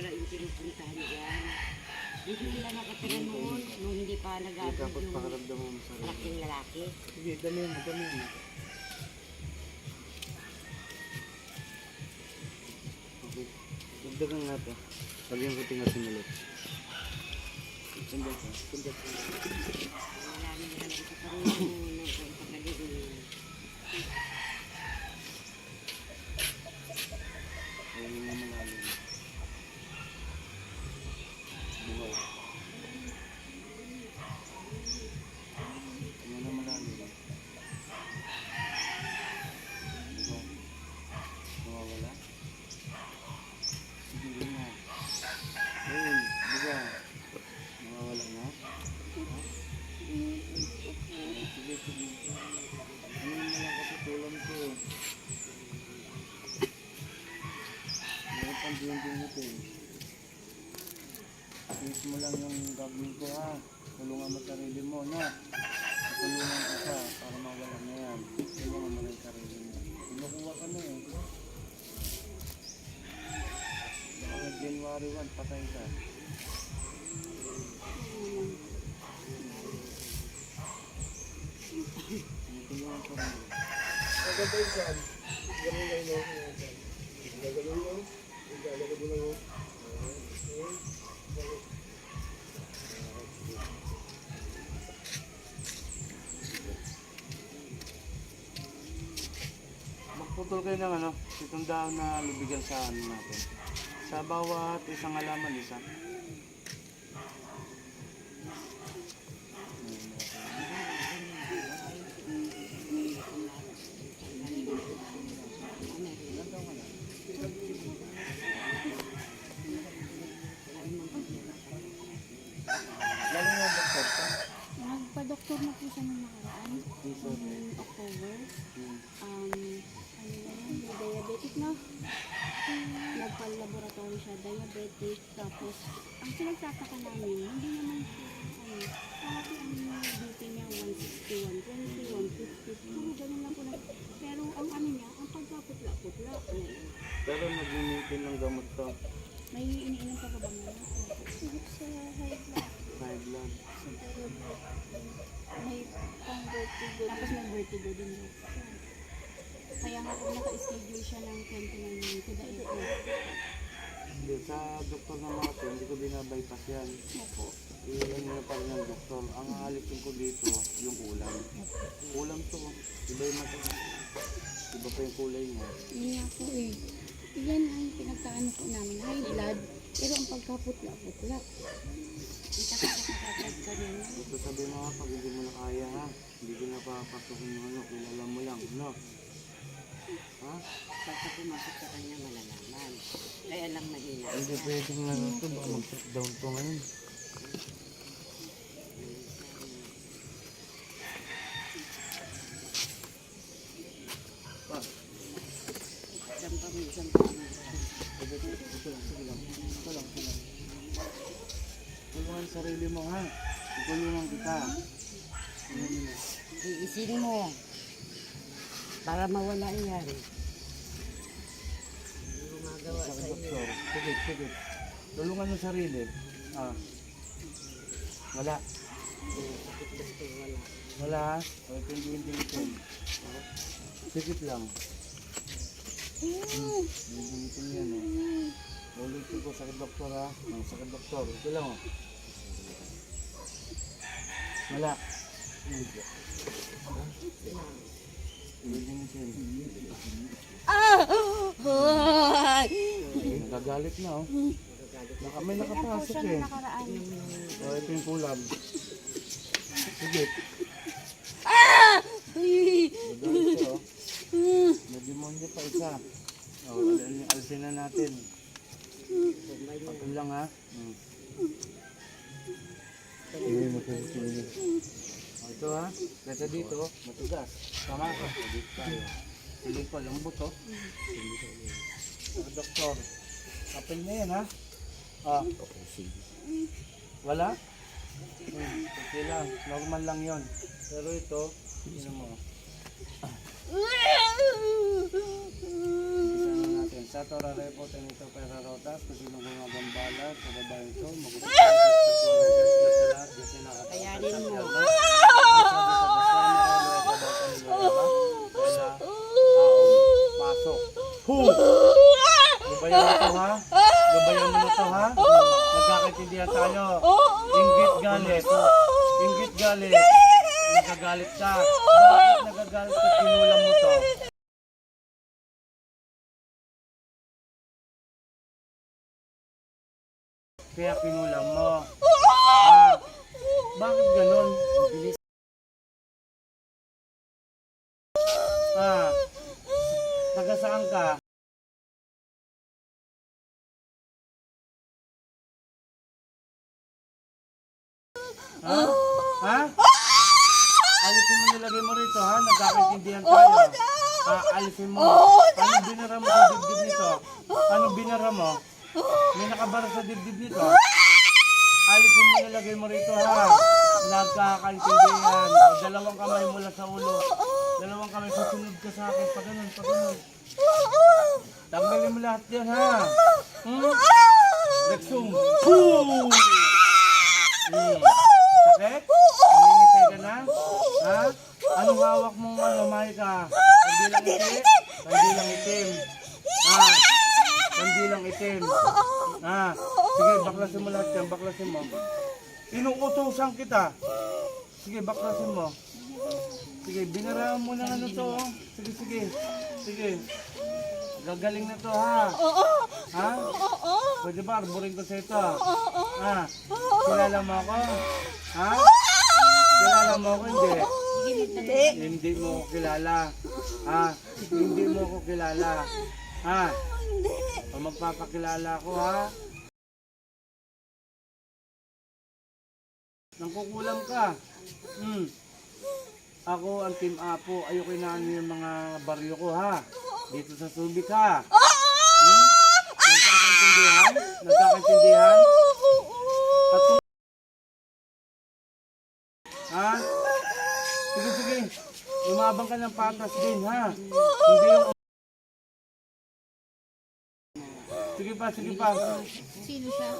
pala yung pinupuntahan niyan. Hindi nila nakatira noon, nung hindi pa nag-abot Dapat yung malaking lalaki. Sige, dami mo, dami mo. Dagdagan natin. Sabihin ko tingasin ulit. Sundan ka. Sundan ka. Wala nila lang Tiis mo lang yung gagawin ko ha. Tulungan mo sarili mo na. Tulungan ko siya para mawala na yan. Tulungan mo lang sarili mo. Kinukuha ka na eh. Mga January 1, patay ka. Tinutulungan ko rin. Magputol kayo ng ano, itong dahon na lubigan sa ano natin. Sa bawat isang halaman, isa. Galing yung doktor? Nagpa-doktor na po siya nung nakaraan, noong October. Um, may diabetic na. Nagpa-laboratory siya, diabetic. Tapos, ang pinagtataka namin, hindi naman siya, ano, parati ang BP niya 160, 120, 150. Puro ganun lang po lang. Pero ang ano niya, ang pagkaputla-putla. Ayun. Pero nag-maintain ng gamot to. May iniinom pa ba ba ngayon? Sigit sa high blood. High blood. Sa diabetic. May pang vertigo. Tapos may vertigo din daw. Kaya nga po naka-schedule siya ng 29 to the April. Hindi, sa doktor na mga to, hindi ko binabypass yan. Opo. Iyan na pa rin ng doktor. Ang halikin ko dito, yung ulam. Ulam to. Iba yung mata. Iba pa yung kulay niya. Yun nga po eh. Yan ang pinagkaano po namin. High blood. Pero ang pagkaputla-putla. Kita ka sa kapatid ko rin. Gusto sabi mo pag hindi mo na kaya ha, hindi ko na papasukin yung ano, kilala mo lang, no? Ha? Pagka pumasok sa kanya malalaman. Kaya lang mahina Hindi pwedeng na ito, baka mag-shut down to ngayon. Lang, lang. Lang, lang. Tulungan sarili mo ha. Tutulungan kita. Ano mo? Para mawala yan. Gumagawa Sa iyo. Sige, sige. Tulungan mo sarili. Ah. Wala. Wala. Wala ito yung dinditin. Sikit lang. Hmm. Dinditin yan eh. Ulitin ko sa doktor ha. Oh, sa doktor. Ito lang oh. Wala. Hmm. Dinditin. Nagagalit na oh. Naka, may nakapasok eh. nung nakaraan. O, ito yung kulam. Sige. Nagalit siya, oh. Nadimonyo pa isa. O, al- alisin na natin. Ito lang ha. Hmm. Sige, matutuloy. Ito ha. Kaya dito, matugas. Tama ka. Dito tayo. Piling ko, lambot oh. Ah, doktor, kapil na yan ha? Ah. Wala? Hmm, okay lang. Normal lang yon. Pero ito, yun mo. Sa Torah Repo, Tenito Pera Rotas, kung sino mga gambala, sa babae ito, magugulat sa Kayanin mo. Pasok. Hu! Gabayan mo to ha? Gabayan mo na to ha? Nagkakaintindihan tayo. Inggit galit. Inggit galit. Nagagalit ka. Bakit nagagalit ka? Mo to. Kaya kinulam mo. Ah, bakit ganun? Bilis. Ah, taga saan ka? Ha? Ha? Alisin mo nilagay mo rito ha? Nagkakaintindihan tayo. Ah, alisin mo. Anong binara mo sa dibdib nito? Anong binara mo? May nakabara sa dibdib nito. Alisin mo nilagay mo rito ha. Nagkakaintindihan. O, dalawang kamay mula sa ulo. Dalawang kamay susunod ka sa akin. Pag ganun, pag ganun. Tanggalin mo lahat yan ha. Hmm? Rexum. Boom! Hmm. Sakit? Nangingisay ka na? Ha? Anong hawak mong ano, Maika? Kandilang itim? Kandilang itim. Ha? Kandilang itim. Ha? Sige, baklasin mo lahat yan. Baklasin mo. Inuutosan kita. Sige, baklasin mo. Sige, binaraan mo na ano to. oh. Sige, sige. Sige. Gagaling na to ha. Ha? Pwede ba arborin ko sa ito? Ha? Kilala mo ako? Ha? Kilala mo ako? Hindi. Hindi mo ako kilala. Ha? Hindi mo ako kilala. Ha? O magpapakilala ako ha? Nangkukulam ka. Hmm. Ako ang team Apo. Ayoko na ano yung mga baryo ko ha. Dito sa Subic ha. Hmm? Nagkakaintindihan? Nagkakaintindihan? At kung... Ha? Sige, sige. Lumabang ka ng patas din, ha? Hindi yung... Sige pa, sige pa. Sino siya?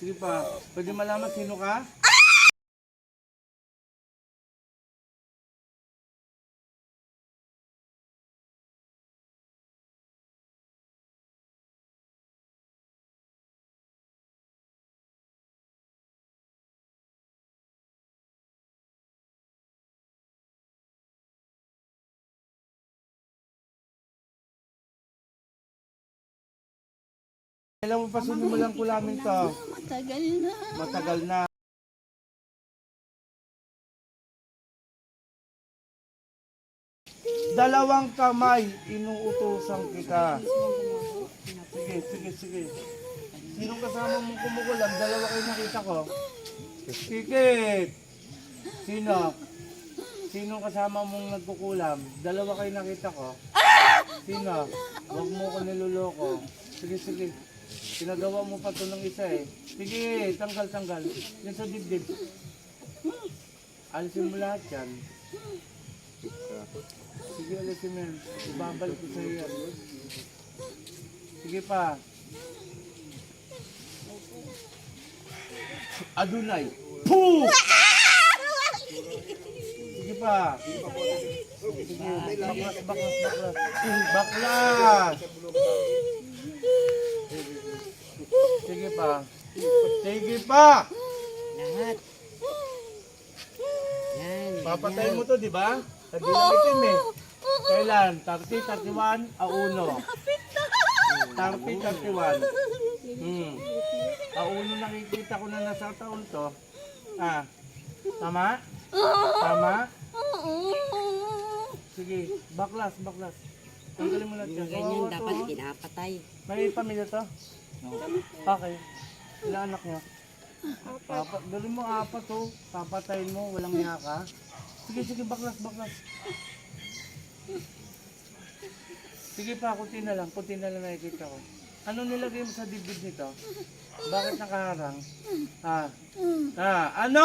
Sige pa. Pwede malaman sino ka? Kailan mo pa sinimulang kulamin to? Matagal na. Matagal na. Dalawang kamay, inuutosan kita. Sige, sige, sige. Sinong kasama mong kumukulam? Dalawa kayo nakita ko. Sikit! Sino? Sinong kasama mong nagkukulam? Dalawa kayo nakita ko. Sino? Huwag mo ko niloloko. Sige, sige. Pinagawa mo pa to ng isa eh. Sige, tanggal, tanggal. Yan sa dibdib. Alisin mo lahat yan. Sige, alisin mo yan. Ibabalik ko sa iyo yan. Sige pa. Adunay. Puh! Sige pa. Sige, baklas, baklas, baklas. Baklas! Sige pa. Sige pa! Lahat. Yan. Papatay mo to, di ba? Sa bilang itim eh. Kailan? 30, 31, a uno. 30, 31. Hmm. A uno nakikita ko na nasa taon to. Ah. Tama? Tama? Sige, baklas, baklas. Tanggalin mo lahat yan. Ganyan dapat pinapatay. May pamilya to? Okay. Ilan anak niyo? Apat. Dali mo apat to. Papatayin mo. Walang niya ka. Sige, sige. Baklas, baklas. Sige pa, kunti na lang. Kunti na lang nakikita ko. Ano nilagay mo sa dibdib nito? Bakit nakaharang? Ah. Ah, ano?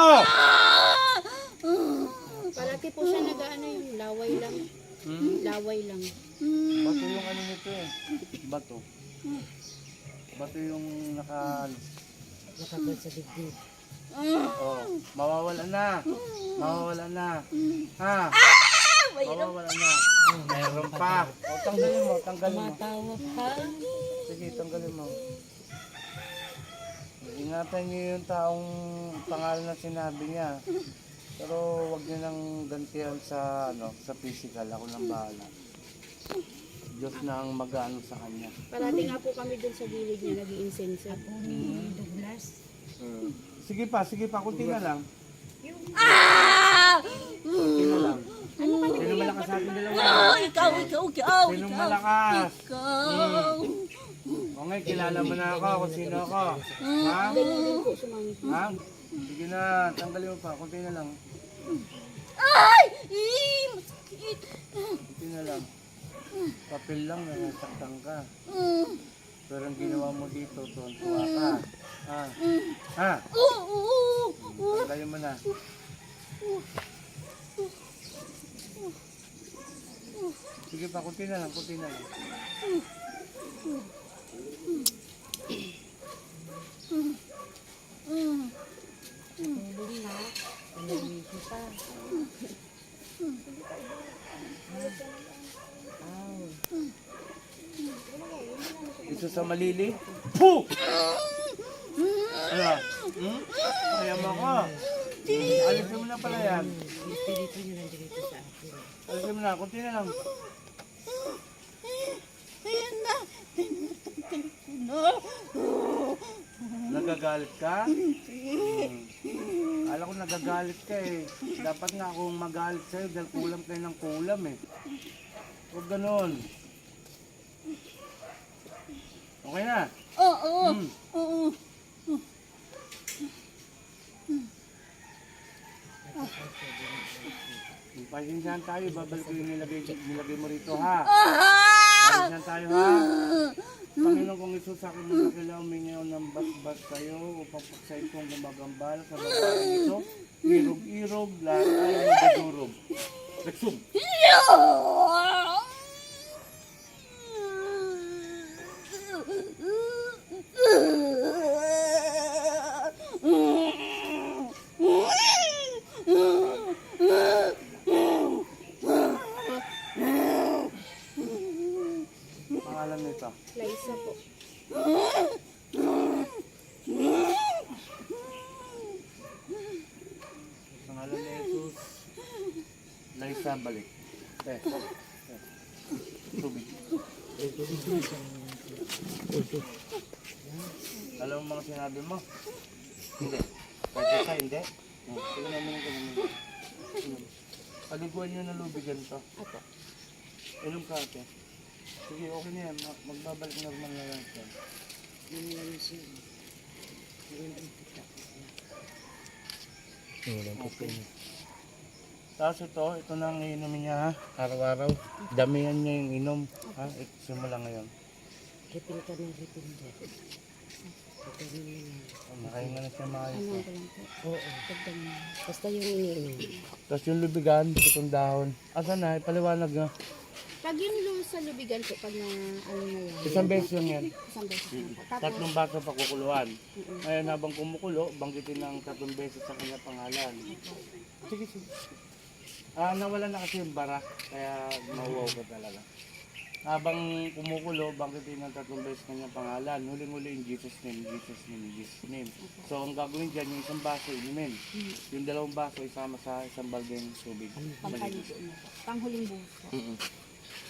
Palagi po siya nag-ano yung laway lang. Hmm? Laway lang. Bato yung ano nito eh. Bato. Bato yung naka... Nakabal sa dibdib. Oh, mawawala na. Mawawala na. Ha? Mawawala na. Mayroon pa. O, tanggalin mo, tanggalin mo. Matawa pa. Sige, tanggalin mo. Ingatan niyo yung taong pangalan na sinabi niya. Pero wag niyo nang gantihan sa ano, sa physical. Ako nang bahala. Diyos na ang mag-ano sa kanya. Parati nga po kami dun sa gilid niya nag-iinsenso. Ako ni Douglas. Sige pa, sige pa, kunti na lang. Ah! Kunti na lang. Sino malakas sa ating dalawa? Ikaw, ikaw, ikaw, Sino malakas? ikaw. O nga, kilala mo na ako kung sino ako. Ha? Si mami. Ha? Sige na, tanggalin mo pa, kunti na lang. Ay! Ih, masakit. Kunti na lang. Papel lang na nasaktan ka. Mm. Pero ang ginawa mo dito, tuwan-tuwa ka. Ha? Ha? Tanggalin mo na. Sige pa, kunti na lang, kunti na lang. Tulong na. Ito sa malili. Puh! Ano? Hmm? Kaya mo ko. Alisin mo na pala yan. Espiritu niyo nandito sa akin. Alisin mo na, kunti na lang. Ayan na. Nagagalit ka? Hmm. Alam ko nagagalit ka eh. Dapat nga akong magalit sa'yo dahil kulam kayo ng kulam eh. Huwag ganon. Okay na? Oo, Hmm. oo. Pasensyahan tayo, babalik ko yung nilagay, nilagay mo rito ha. Ah! Pasensyahan tayo ha. Panginoon kong Isus, akin mo na kailangan umingaw ng basbas kayo upang paksayin kong gumagambal sa babae ito. Irog-irog, lahat ay madudurog. Reksum! Pangalan nito. Liza po. Pangalan ni Jesus. Laisa balik. Eh, eh. Tubig. Alam mo mga sinabi mo? Hindi. Pwede ka, hindi? Sige namin ka naman. Paliguan nyo na lubigan to. Apo. Inom ka ate. Sige, okay na yan. Ma- Magbabalik normal na lang siya. Nangyari siya. Magandang kita. Okay. Tapos ito, ito na ang iinumin niya ha. Araw-araw. Damihan niya yung inom. Ha? Ito, simula ngayon. Refill ka ng refill dyan. Pagkain mo yan. Oh, Nakahinga na siya maayos. Ano ko lang po. Oo. Basta yung iniinom. Tapos yung lubigan, itong dahon. Asa na? Ipaliwanag na. Pag yung lu- sa lubigan po, pag na ano na yan, Isang beses lang yan. isang beses na po. Tapos, Tatlong baso pa kukuluan. Ngayon habang kumukulo, banggitin ng tatlong beses sa kanya pangalan. Sige, sige. Ah, nawala na kasi yung bara, kaya mauwaw ka talaga. Habang kumukulo, banggitin ng tatlong beses kanya pangalan. Huling-huli in Jesus name, Jesus name, Jesus name. So ang gagawin dyan, yung isang baso, inumin. Yung dalawang baso, isama sa isang baldeng tubig. pampaligo na po. Panghuling buhos po. Mm-mm.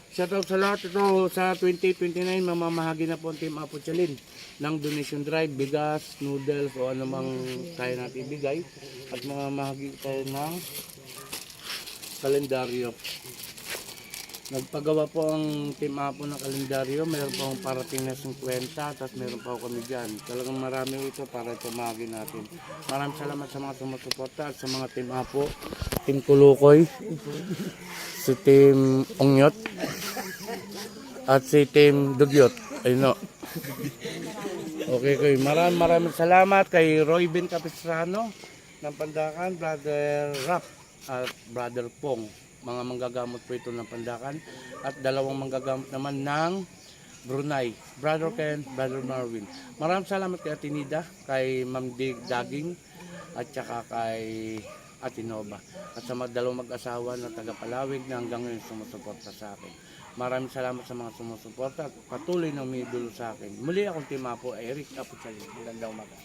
Shoutout sa lahat ito sa 2029 mamamahagi na po ang Team Apo Chalin ng donation drive, bigas, noodles o anumang kaya natin ibigay at mamamahagi tayo ng kalendaryo. Nagpagawa po ang Team Apo ng kalendaryo, mayroon po ang parating na 50 tapos mayroon pa kami dyan. Talagang marami ito para tumagi natin. Maraming salamat sa mga sumusuporta at sa mga Team Apo, Team Kulukoy, si Team Ongyot, At si Team Dugyot. Ayun no. Okay, okay. Maraming maraming salamat kay Roy Ben Capistrano ng Pandakan, Brother Rap at Brother Pong. Mga manggagamot po ito ng Pandakan at dalawang manggagamot naman ng Brunei. Brother Ken, Brother Marvin. Maraming salamat kay Atinida, kay Ma'am Dig Daging at saka kay Atinova. At sa mga dalawang mag-asawa na taga Palawig na hanggang ngayon sumusuporta sa akin. Maraming salamat sa mga sumusuporta at patuloy na umidulo sa akin. Muli akong timapo, Eric Apuchalin. Magandang umaga.